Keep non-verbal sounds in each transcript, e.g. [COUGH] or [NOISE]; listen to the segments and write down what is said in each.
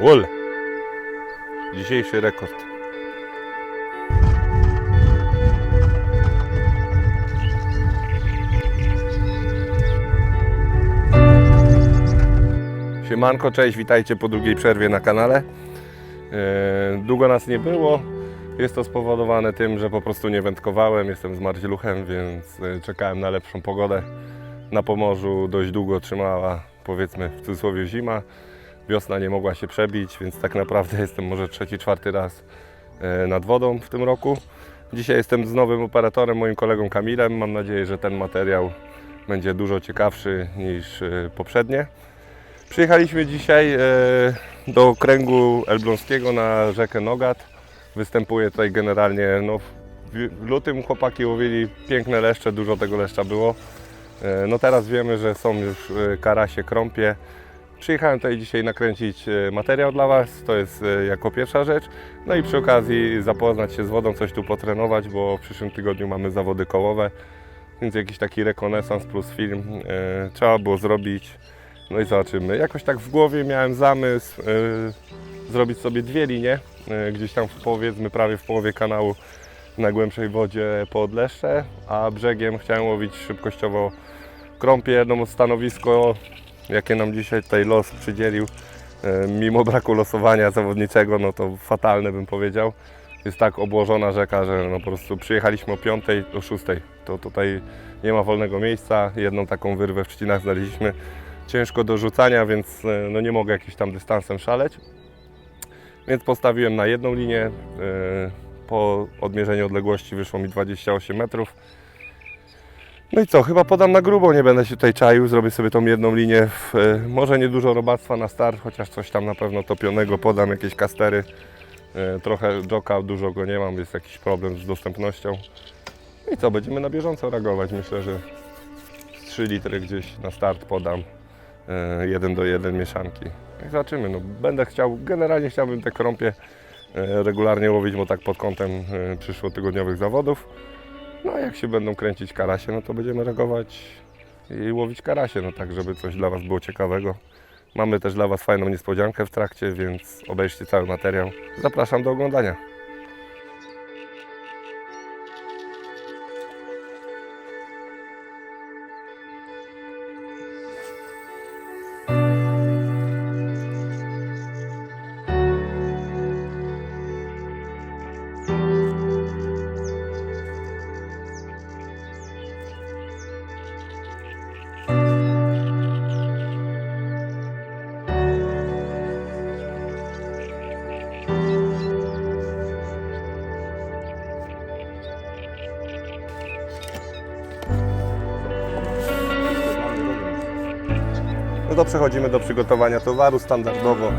Wol. Dzisiejszy rekord. Siemanko, cześć, witajcie po długiej przerwie na kanale. E, Długo nas nie było. Jest to spowodowane tym, że po prostu nie wędkowałem. Jestem z Mardzieluchem, więc e, czekałem na lepszą pogodę. Na Pomorzu dość długo trzymała, powiedzmy w cudzysłowie, zima. Wiosna nie mogła się przebić, więc tak naprawdę [LAUGHS] jestem może trzeci, czwarty raz e, nad wodą w tym roku. Dzisiaj jestem z nowym operatorem, moim kolegą Kamilem. Mam nadzieję, że ten materiał będzie dużo ciekawszy niż e, poprzednie. Przyjechaliśmy dzisiaj e, do okręgu elbląskiego na rzekę Nogat. Występuje tutaj generalnie, no, w lutym chłopaki łowili piękne leszcze, dużo tego leszcza było. No teraz wiemy, że są już karasie, krąpie. Przyjechałem tutaj dzisiaj nakręcić e, materiał dla Was, to jest e, jako pierwsza rzecz. No i przy okazji zapoznać się z wodą, coś tu potrenować, bo w przyszłym tygodniu mamy zawody kołowe. Więc jakiś taki rekonesans plus film e, trzeba było zrobić. No i zobaczymy. Jakoś tak w głowie miałem zamysł zrobić sobie dwie linie, gdzieś tam w, powiedzmy prawie w połowie kanału na głębszej wodzie po Odleszcze, a brzegiem chciałem łowić szybkościowo krąpie, jedno stanowisko, jakie nam dzisiaj tutaj los przydzielił. E, Mimo braku losowania zawodniczego, no to fatalne bym powiedział. Jest tak obłożona rzeka, że no po prostu przyjechaliśmy o 5 do 6. To tutaj nie ma wolnego miejsca. Jedną taką wyrwę w trzcinach znaleźliśmy. Ciężko do rzucania, więc e, no nie mogę jakimś tam dystansem szaleć. Więc postawiłem na jedną linię. e, Po odmierzeniu odległości wyszło mi 28 metrów. No i co, chyba podam na grubo, nie będę się tutaj czaił, zrobię sobie tą jedną linię, w, e, może nie dużo robactwa na start, chociaż coś tam na pewno topionego podam, jakieś kastery, e, trochę joka, dużo go nie mam, jest jakiś problem z dostępnością. I co, będziemy na bieżąco reagować, myślę, że z 3 litry gdzieś na start podam, e, jeden do jeden mieszanki. I zobaczymy, no będę chciał, generalnie chciałbym te krąpie e, regularnie łowić, bo tak pod kątem e, przyszłotygodniowych zawodów. No a jak się będą kręcić karasie, no to będziemy reagować i łowić karasie, no tak, żeby coś dla Was było ciekawego. Mamy też dla Was fajną niespodziankę w trakcie, więc obejrzcie cały materiał. Zapraszam do oglądania. No to przechodzimy do przygotowania towaru standardowo.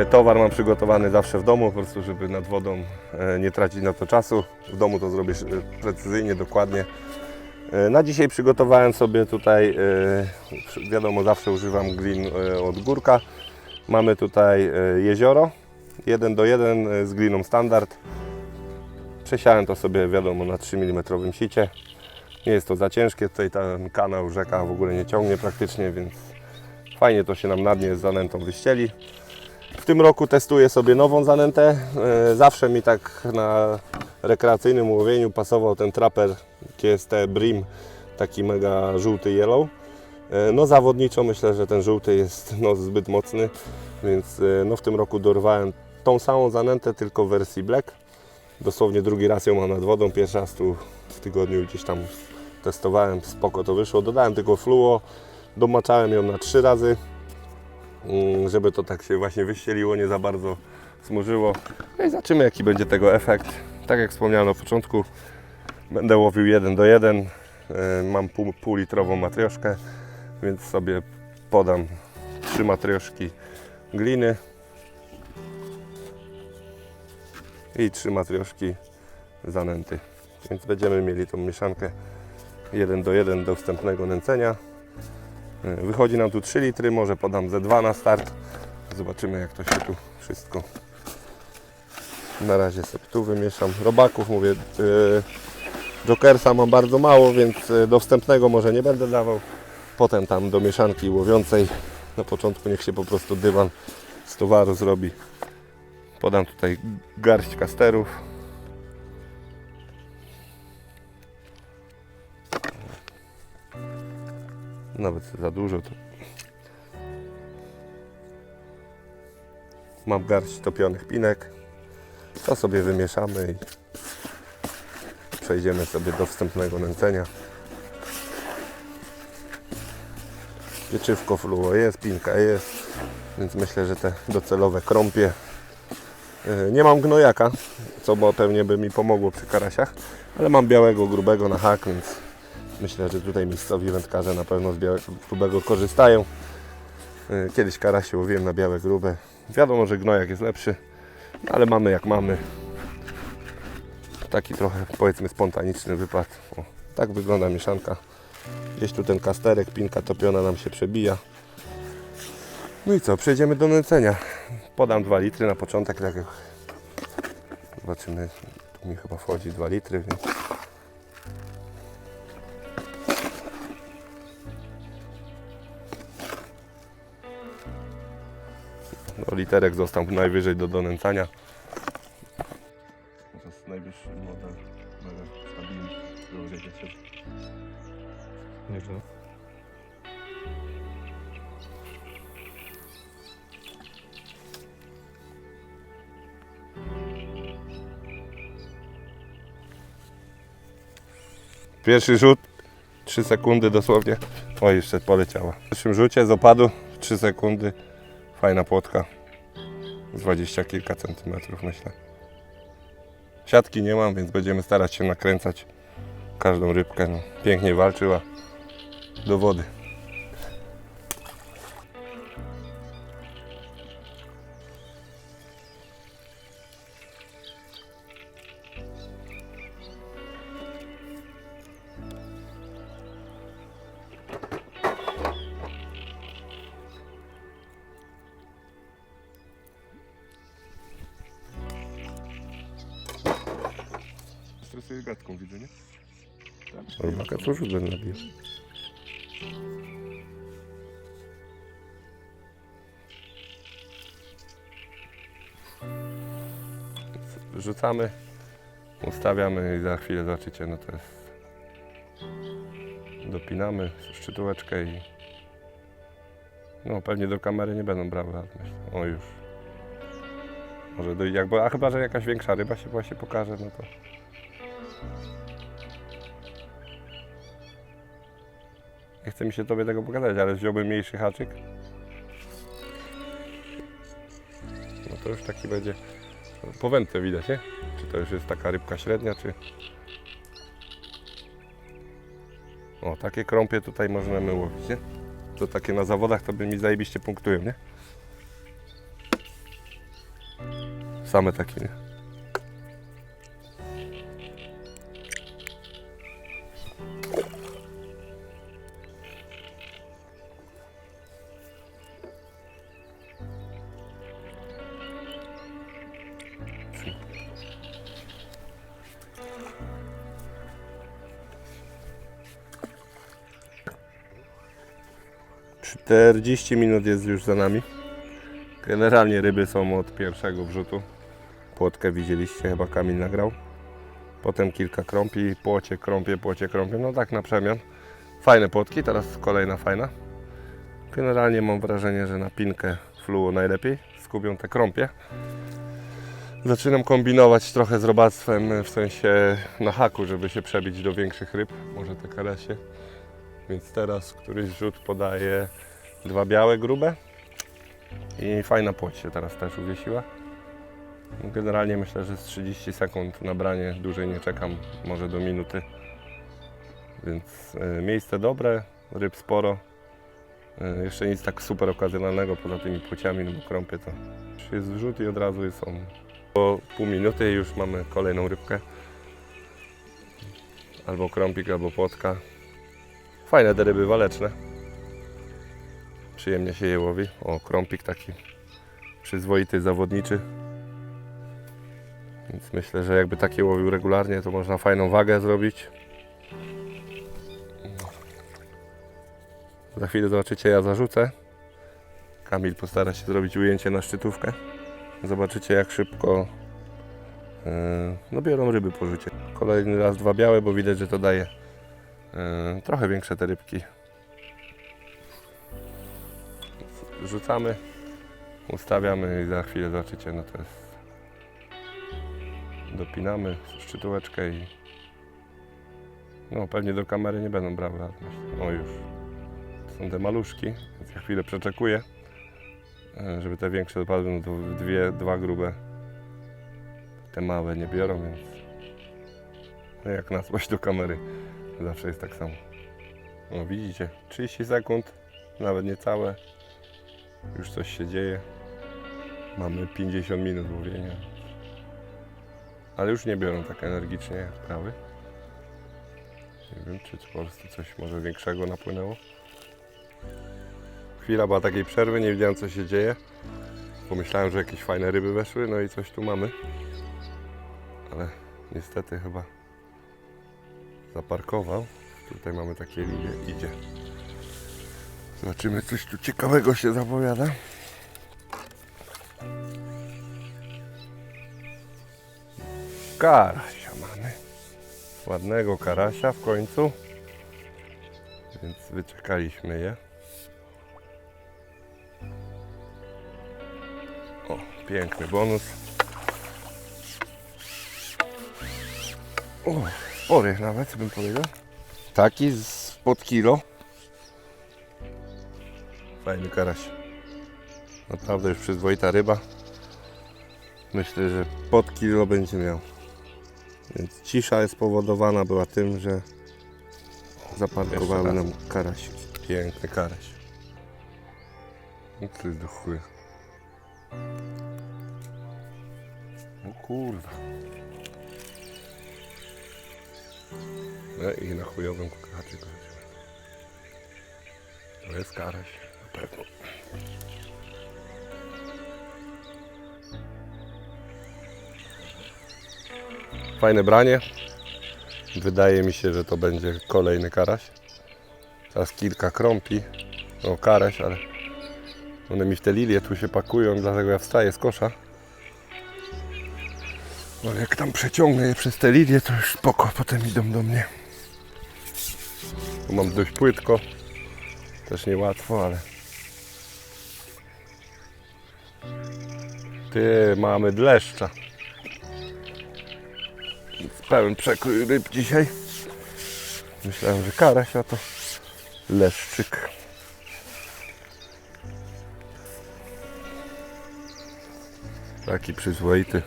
e, Towar mam przygotowany zawsze w domu, po prostu żeby nad wodą e, nie tracić na to czasu. W domu to zrobię e, precyzyjnie, dokładnie. Na dzisiaj przygotowałem sobie tutaj, wiadomo zawsze używam glin od Górka. Mamy tutaj jezioro, 1 do 1 z gliną standard. Przesiałem to sobie wiadomo na 3 mm sicie. Nie jest to za ciężkie, tutaj ten kanał, rzeka w ogóle nie ciągnie praktycznie, więc fajnie to się nam na dnie z zanętą wyścieli. W tym roku testuję sobie nową zanętę. E, Zawsze mi tak na rekreacyjnym łowieniu pasował ten traper GST Brim, taki mega żółty yellow. E, No zawodniczo myślę, że ten żółty jest no, zbyt mocny, więc e, no, w tym roku dorwałem tą samą zanętę, tylko w wersji black. Dosłownie drugi raz ją mam nad wodą, pierwszy raz tu w tygodniu gdzieś tam testowałem, spoko to wyszło. Dodałem tylko fluo, domaczałem ją na trzy razy, mm, żeby to tak się właśnie wyścieliło, nie za bardzo smurzyło. No i zobaczymy jaki będzie tego efekt. Tak jak wspomniałem na początku, będę łowił 1 do 1. E, Mam pół, pół litrową matrioszkę, więc sobie podam trzy matrioszki gliny i trzy matrioszki zanęty. Więc będziemy mieli tą mieszankę 1 do 1 do wstępnego nęcenia. E, Wychodzi nam tu 3 litry, może podam ze 2 na start. Zobaczymy jak to się tu wszystko. Na razie sobie tu wymieszam. Robaków mówię, yy, Jokersa mam bardzo mało, więc e, do wstępnego może nie będę dawał. Potem tam do mieszanki łowiącej. Na początku niech się po prostu dywan z towaru zrobi. Podam tutaj garść kasterów. Nawet za dużo to. Mam garść topionych pinek. To sobie wymieszamy i przejdziemy sobie do wstępnego nęcenia. Pieczywko fluo jest, pinka jest, więc myślę, że te docelowe krąpie. Yy, Nie mam gnojaka, co bo pewnie by mi pomogło przy karasiach, ale mam białego, grubego na hak, więc myślę, że tutaj miejscowi wędkarze na pewno z białego, grubego korzystają. Yy, Kiedyś karasie łowiłem na białe, grube. Wiadomo, że gnojak jest lepszy, ale mamy jak mamy. Taki trochę powiedzmy spontaniczny wypad. O, tak wygląda mieszanka. Gdzieś tu ten kasterek, pinka topiona nam się przebija. No i co, przejdziemy do nęcenia. Podam 2 litry na początek, tak jak zobaczymy, tu mi chyba wchodzi 2 litry, więc no, literek został najwyżej do donęcania. To jest najwyższy model, stabilny, wyłożenie się. Nieźle. Pierwszy rzut, 3 sekundy dosłownie. O, jeszcze poleciała. W pierwszym rzucie z opadu 3 sekundy. Fajna płotka. 20 kilka centymetrów myślę. Siatki nie mam, więc będziemy starać się nakręcać każdą rybkę. No, pięknie walczyła do wody. Stresuje gadką, widzę, nie? Rybaka to rzut będę nabił. Rzucamy, ustawiamy i za chwilę zobaczycie, no to jest... Dopinamy szczytułeczkę i... No pewnie do kamery nie będą brały, ale myślę, o już. Może do, jakby, a chyba, że jakaś większa ryba się właśnie pokaże, no to... Nie chce mi się tobie tego pokazać, ale wziąłbym mniejszy haczyk. No to już taki będzie po wędce widać, nie? Czy to już jest taka rybka średnia, czy... O, takie krąpie tutaj możemy łowić, nie? To takie na zawodach to by mi zajebiście punktują, nie? Same takie, nie? Czterdzieści minut jest już za nami. Generalnie ryby są od pierwszego wrzutu. Płotkę widzieliście, chyba Kamil nagrał. Potem kilka krąpi, płocie, krąpie, płocie, krąpie. No tak na przemian. Fajne płotki, teraz kolejna fajna. Generalnie mam wrażenie, że na pinkę fluo najlepiej skupią te krąpie. Zaczynam kombinować trochę z robactwem, w sensie na haku, żeby się przebić do większych ryb, może te karasie. Więc teraz któryś rzut podaje dwa białe, grube i fajna płoć się teraz też uwiesiła. Generalnie myślę, że z 30 sekund na branie dłużej nie czekam, może do minuty. Więc y, miejsce dobre, ryb sporo. Y, jeszcze nic tak super okazjonalnego poza tymi płciami, no bo krąpy to już jest wrzut i od razu są. Po pół minuty już mamy kolejną rybkę. Albo krąpik, albo płotka. Fajne te ryby waleczne. Przyjemnie się je łowi. O, krąpik taki przyzwoity, zawodniczy. Więc myślę, że jakby takie łowił regularnie, to można fajną wagę zrobić. Za chwilę zobaczycie, ja zarzucę. Kamil postara się zrobić ujęcie na szczytówkę. Zobaczycie jak szybko yy, no biorą ryby po życie. Kolejny raz dwa białe, bo widać, że to daje trochę większe te rybki. Rzucamy, ustawiamy i za chwilę zobaczycie, no to jest dopinamy szczytóweczkę i no pewnie do kamery nie będą brały, o już. Są te maluszki, więc ja chwilę przeczekuję, e, żeby te większe dopadły, no to dwie, dwa grube, te małe nie biorą, więc no jak na złość do kamery zawsze jest tak samo. No widzicie, 30 sekund, nawet niecałe, już coś się dzieje, mamy 50 minut łowienia, ale już nie biorą tak energicznie jak prawy. Nie wiem, czy po prostu coś może większego napłynęło. Chwila była takiej przerwy, nie wiedziałem co się dzieje. Pomyślałem, że jakieś fajne ryby weszły, no i coś tu mamy. Ale niestety chyba zaparkował. Tutaj mamy takie linie, idzie. Zobaczymy, coś tu ciekawego się zapowiada. Karasia mamy. Ładnego karasia w końcu. Więc wyczekaliśmy je. O, piękny bonus. O, spory nawet bym powiedział. Taki z pod kilo. Fajny karaś. Naprawdę już przyzwoita ryba. Myślę, że pod kilo będzie miał. Więc cisza jest spowodowana była tym, że zaparkowały nam karasiki. Piękny karaś. No ty do chuja. O kurwa. No i na chujowym kukaczyku. To jest karaś, na pewno. Fajne branie. Wydaje mi się, że to będzie kolejny karaś. Teraz kilka krąpi. No karaś, ale one mi w te lilie tu się pakują, dlatego ja wstaję z kosza. Ale jak tam przeciągnę je przez te lilie, to już spoko, potem idą do mnie. Mam dość płytko. Też niełatwo, ale... Ty, mamy dleszcza. Więc pełen przekrój ryb dzisiaj. Myślałem, że karaś, a to leszczyk. Taki przyzwoity.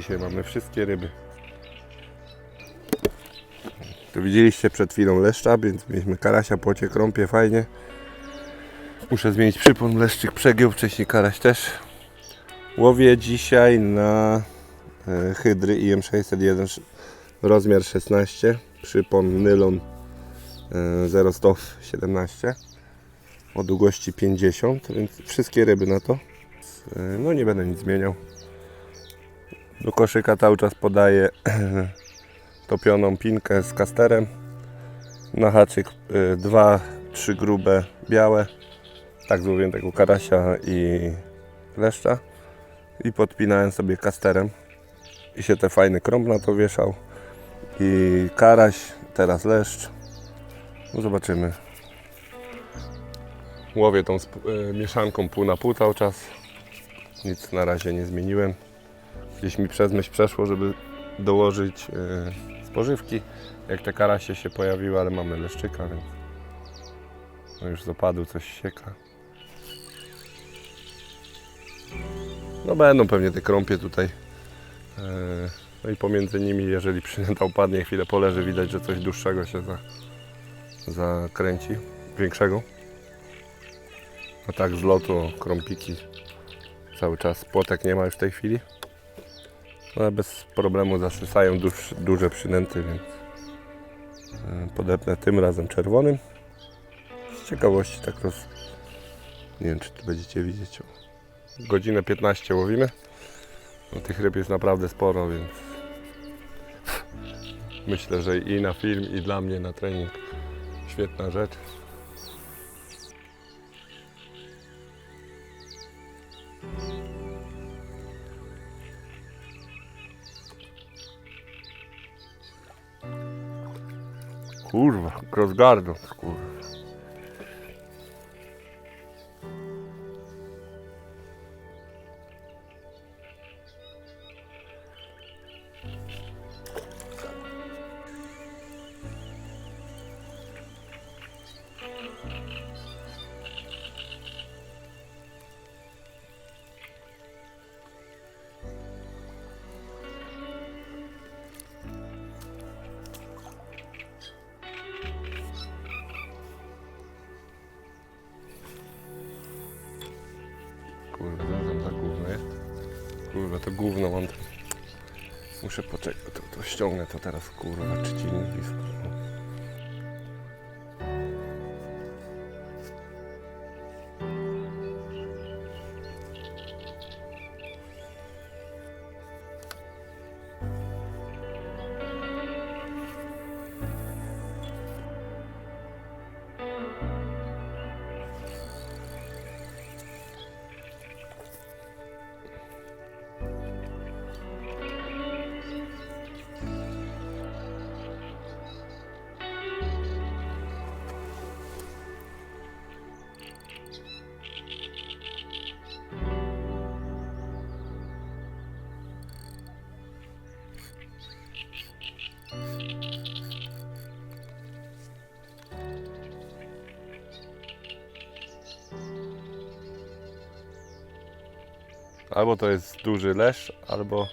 Dzisiaj mamy wszystkie ryby. Tu widzieliście przed chwilą leszcza, więc mieliśmy karasia, płocie, krąpie, fajnie. Muszę zmienić przypon, leszczyk przegiął, wcześniej karaś też. Łowię dzisiaj na e, hydry IM601 sz- rozmiar 16, przypon nylon e, 017 o długości 50, więc wszystkie ryby na to. E, No nie będę nic zmieniał. Do koszyka cały czas podaję [CLEARS THROAT] topioną pinkę z kasterem. Na haczyk y, dwa, trzy grube białe. Tak złowiłem tego karasia i leszcza. I podpinałem sobie kasterem. I się te fajny krąb na to wieszał. I karaś, teraz leszcz. No zobaczymy. Łowię tą y, mieszanką pół na pół cały czas. Nic na razie nie zmieniłem. Gdzieś mi przez myśl przeszło, żeby dołożyć e, spożywki. Jak te karasie się pojawiły, ale mamy leszczyka, więc no już z opadu coś sieka. No będą pewnie te krąpie tutaj. E, no i pomiędzy nimi, jeżeli przynęta upadnie, chwilę poleży, widać, że coś dłuższego się za, zakręci, większego. A tak z lotu krąpiki cały czas. Płotek nie ma już w tej chwili. Ale bez problemu zasysają duż, duże przynęty, więc e, podepnę tym razem czerwonym. Z ciekawości tak roz... Nie wiem, czy tu będziecie widzieć. Godzinę 15 łowimy. No, tych ryb jest naprawdę sporo, więc myślę, że i na film, i dla mnie na trening świetna rzecz. Kurwa, crossgardą, kurwa. Gówno mam. Muszę poczekać, to, to ściągnę to teraz, kurwa, trzciny blisko. Albo to jest duży lesz, albo...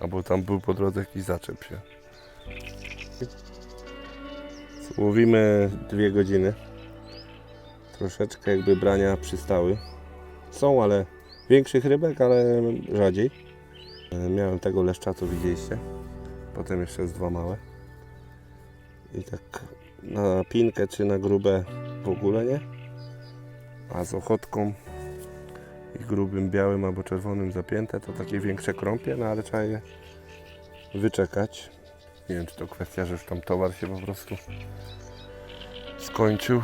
Albo tam był po drodze jakiś zaczep się. Łowimy dwie godziny. Troszeczkę jakby brania przystały. Są, ale większych rybek, ale rzadziej. E, Miałem tego leszcza, co widzieliście. Potem jeszcze jest dwa małe. I tak na pinkę czy na grube w ogóle nie. A z ochotką i grubym białym albo czerwonym zapięte to takie większe krąpie, no ale trzeba je wyczekać. Nie wiem czy to kwestia, że już tam towar się po prostu skończył.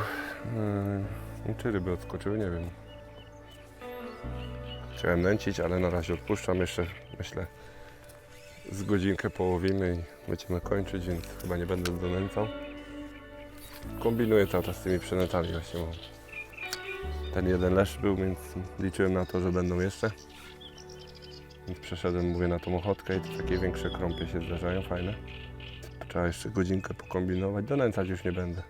Yy, Czy ryby odskoczyły, nie wiem. Chciałem nęcić, ale na razie odpuszczam jeszcze, myślę, z godzinkę połowimy i będziemy kończyć, więc chyba nie będę donęcał. Kombinuję cały czas z tymi przenętami właśnie, bo ten jeden lesz był, więc liczyłem na to, że będą jeszcze. Więc przeszedłem, mówię, na tą ochotkę i takie większe krąpie się zdarzają, fajne. Trzeba jeszcze godzinkę pokombinować, donęcać już nie będę.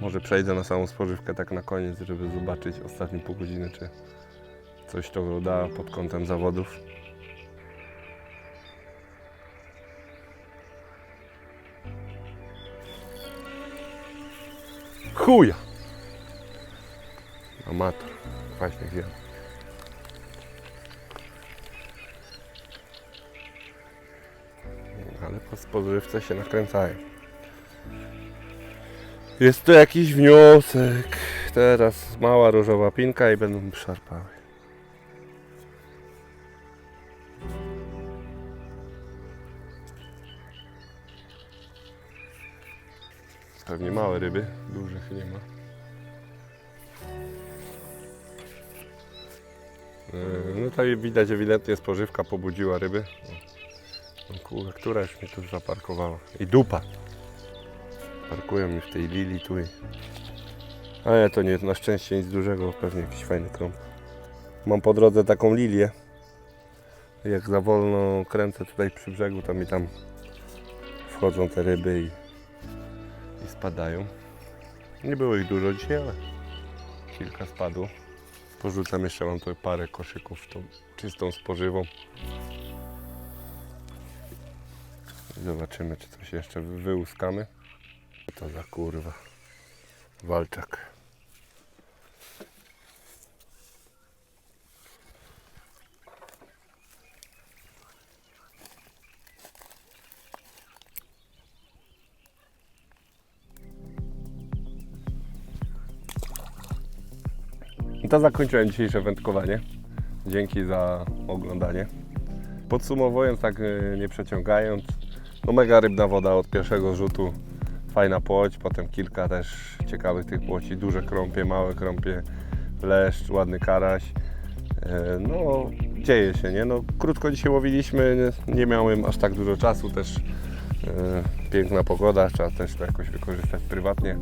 Może przejdę na samą spożywkę tak na koniec, żeby zobaczyć ostatnie pół godziny, czy coś to da pod kątem zawodów. Chuja! Amator. Właśnie wiem. Ale po spożywce się nakręcają. Jest tu jakiś wniosek. Teraz mała różowa pinka i będą szarpały. Pewnie małe ryby, dużych nie ma. Yy, No tutaj widać ewidentnie spożywka pobudziła ryby. O, o kurde, która już mnie tu zaparkowała. I dupa. Parkują mi w tej lili tu i... Ale to nie, na szczęście nic dużego, pewnie jakiś fajny krąg. Mam po drodze taką lilię. Jak za wolno kręcę tutaj przy brzegu, to mi tam wchodzą te ryby i spadają. Nie było ich dużo dzisiaj, ale kilka spadło. Porzucam jeszcze, mam tu parę koszyków tą czystą spożywą. Zobaczymy, czy coś jeszcze wy- wyłuskamy. Co to za kurwa. Walczak. To zakończyłem dzisiejsze wędkowanie. Dzięki za oglądanie. Podsumowując, tak e, nie przeciągając, no mega rybna woda od pierwszego rzutu. fajna płoć, potem kilka też ciekawych tych płoci, duże krąpie, małe krąpie, leszcz, ładny karaś. E, No, dzieje się, nie? No, krótko dzisiaj łowiliśmy, nie, miałem aż tak dużo czasu, też e, piękna pogoda, trzeba też to jakoś wykorzystać prywatnie.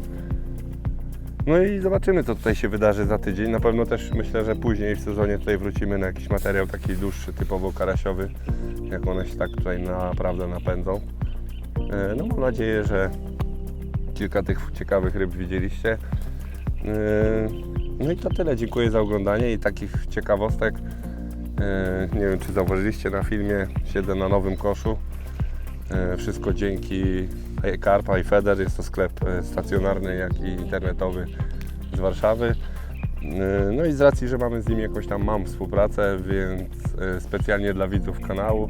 No i zobaczymy, co tutaj się wydarzy za tydzień. Na pewno też myślę, że później w sezonie tutaj wrócimy na jakiś materiał taki dłuższy, typowo karasiowy, jak one się tak tutaj naprawdę napędzą. E, No mam nadzieję, że kilka tych ciekawych ryb widzieliście. E, No i to tyle. Dziękuję za oglądanie i takich ciekawostek. E, Nie wiem, czy zauważyliście na filmie, siedzę na nowym koszu. Wszystko dzięki Karpa i Feder. Jest to sklep e, stacjonarny, jak i internetowy z Warszawy. E, No i z racji, że mamy z nim jakąś tam mam współpracę, więc e, specjalnie dla widzów kanału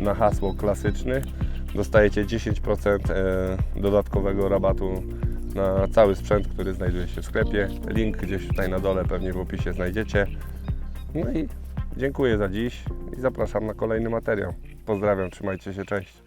na hasło klasyczny dostajecie 10% e, dodatkowego rabatu na cały sprzęt, który znajduje się w sklepie. Link gdzieś tutaj na dole pewnie w opisie znajdziecie. No i dziękuję za dziś i zapraszam na kolejny materiał. Pozdrawiam, trzymajcie się, cześć.